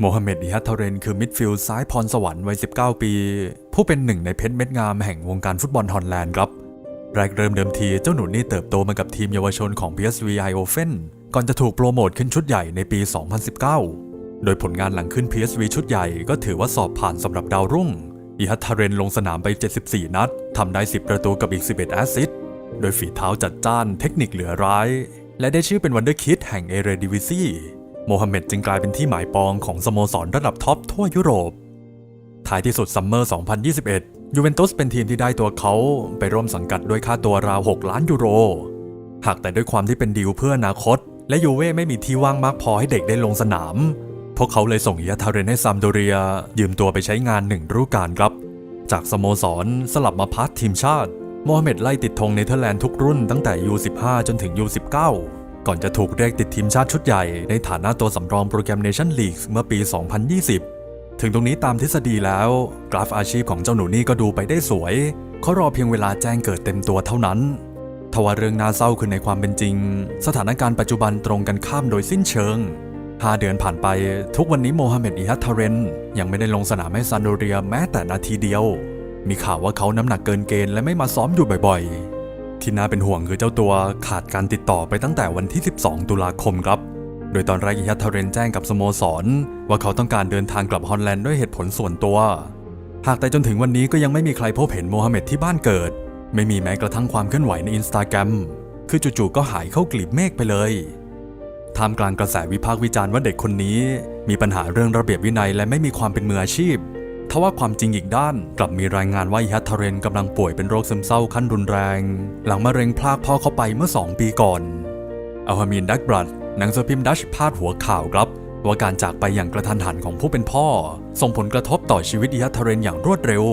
โมฮัมเหม็ดอิฮัตเทเรนคือมิดฟิลด์ซ้ายพรสวรรค์วัย 19 ปี ผู้เป็นหนึ่งในเพชรเม็ดงามแห่งวงการฟุตบอลฮอลแลนด์ครับ แรกเริ่มเดิมทีเจ้าหนูนี่เติบโตมากับทีมเยาวชนของ PSV Eindhoven ก่อนจะถูกโปรโมทขึ้นชุดใหญ่ในปี 2019 โดยผลงานหลังขึ้น PSV ชุดใหญ่ก็ถือว่าสอบผ่านสำหรับดาวรุ่งอิฮัตเทเรนลงสนามไป 74 นัดทำได้ 10 ประตูกับอีก 11 แอสซิสต์โดยฝีเท้าจัดจ้านเทคนิคเหลือร้าย และได้ชื่อเป็นวันเดอร์คิดแห่งเอเรดิวิซี โมฮัมเหม็ดจึงกลายเป็นที่หมายปองของสโมสรระดับท็อปทั่วยุโรป ท้ายที่สุดซัมเมอร์ 2021 ยูเวนตุสเป็นทีมที่ได้ตัวเขาไปร่วมสังกัดด้วยค่าตัวราว 6 ล้านยูโร หากแต่ด้วยความที่เป็นดีลเพื่ออนาคต และยูเว่ไม่มีที่ว่างมากพอให้เด็กได้ลงสนาม พวกเขาเลยส่งอิยาทาเรนให้ซามโดเรีย ยืมตัวไปใช้งานหนึ่งฤดูกาลครับ จากสโมสรสลับมาพัดทีมชาติโมฮัมเหม็ดไล่ติดธงเนเธอร์แลนด์ทุกรุ่นตั้งแต่ U15 จนถึง U19 ก่อนจะถูกเรียกติดทีมชาติชุดใหญ่ในฐานะตัวสำรองโปรแกรมเนชั่นลีกเมื่อปี 2020 ถึงตรงนี้ตามทฤษฎีแล้ว กราฟอาชีพของเจ้าหนูนี่ก็ดูไปได้สวยเขารอเพียงเวลาแจ้งเกิดเต็มตัวเท่านั้นทว่าเรื่องน่าเศร้าคือในความเป็นจริง สถานการณ์ปัจจุบันตรงกันข้ามโดยสิ้นเชิง 5 เดือนผ่านไป ทุกวันนี้โมฮัมเหม็ดอิฮัตทาเรน ยังไม่ได้ลงสนามให้ซันโดเรียแม้แต่นาทีเดียว มีข่าวว่าเขาน้ำหนักเกินเกณฑ์และไม่มาซ้อมอยู่บ่อยๆ ที่น่าเป็นห่วงคือเจ้าตัวขาดการติดต่อไปตั้งแต่วันที่ 12 ตุลาคมครับ โดยตอนแรกอิฮัตทเรนแจ้งกับสโมสร ว่าเขาต้องการเดินทางกลับฮอลแลนด์ด้วยเหตุผลส่วนตัว หากแต่จนถึงวันนี้ก็ยังไม่มีใครพบเห็นโมฮัมเหม็ดที่บ้านเกิด ไม่มีแม้กระทั่งความเคลื่อนไหวในอินสตาแกรมคือจู่ๆก็หายเข้ากลีบเมฆไปเลยท่ามกลางกระแสวิพากษ์วิจารณ์ว่าเด็กคนนี้ มีปัญหาเรื่องระเบียบวินัยและไม่มีความเป็นมืออาชีพ ทว่าความจริงอีกด้านกลับมีรายงานว่าอิฮัตทเรนกำลังป่วยเป็นโรคซึมเศร้าขั้นรุนแรง หลังมะเร็งพลากพ่อเข้าไปเมื่อ 2 ปีก่อนอัลฮามินดักบรัดหนังสือพิมพ์ดัชพาดหัวข่าวครับ ว่าการจากไปอย่างกระทันหันของผู้เป็นพ่อ ส่งผลกระทบต่อชีวิตอิฮัตทเรนอย่างรวดเร็ว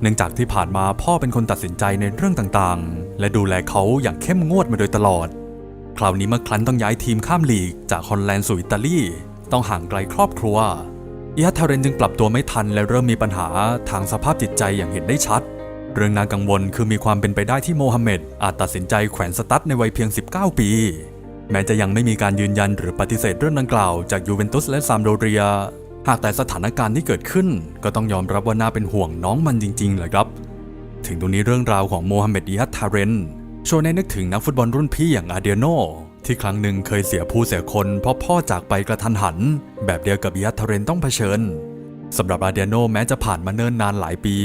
เนื่องจากที่ผ่านมาพ่อเป็นคนตัดสินใจในเรื่องต่างๆ และดูแลเขาอย่างเข้มงวดมาโดยตลอด คราวนี้เมื่อครั้นต้องย้ายทีมข้ามลีกจากฮอลแลนด์สู่อิตาลี ต้องห่างไกลครอบครัว อิฮัตทาเรนจึงปรับตัวไม่ทันและเริ่มมีปัญหาทางสภาพจิตใจอย่างเห็นได้ชัด เรื่องน่ากังวลคือมีความเป็นไปได้ที่โมฮัมเหม็ดอาจตัดสินใจแขวนสตั๊ดในวัยเพียง 19 ปี แม้จะยังไม่มีการยืนยันหรือปฏิเสธเรื่องดังกล่าวจากยูเวนตุสและซามโดเรีย หากแต่สถานการณ์ที่เกิดขึ้น ก็ต้องยอมรับว่าน่าเป็นห่วงน้องมันจริงๆเลยครับ ถึงตรงนี้เรื่องราวของโมฮัมเหม็ดอิฮัตทาเรนชวนให้นึกถึงนักฟุตบอลรุ่นพี่อย่างอาเดียโน ที่ครั้งหนึ่งเคยเสียผู้เสียคนเพราะพ่อจากไปกระทันหัน แบบเดียวกับยัตทาเรนต้องเผชิญสำหรับอาเดียโนแม้จะผ่านมาเนิ่นนานหลายปี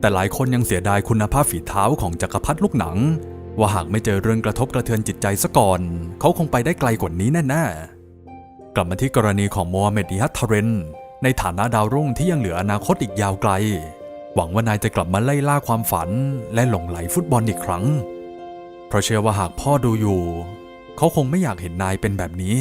แต่หลายคนยังเสียดายคุณภาพฝีเท้าของจักรพรรดิลูกหนัง ว่าหากไม่เจอเรื่องกระทบกระเทือนจิตใจซะก่อน เขาคงไปได้ไกลกว่านี้แน่ๆ กลับมาที่กรณีของโมฮัมเหม็ดยัตทาเรนในฐานะดาวรุ่งที่ยังเหลืออนาคตอีกยาวไกล หวังว่านายจะกลับมาไล่ล่าความฝัน และหลงไหลฟุตบอลอีกครั้ง เพราะเชื่อว่าหากพ่อดูอยู่ เขาคงไม่อยากเห็นนายเป็นแบบนี้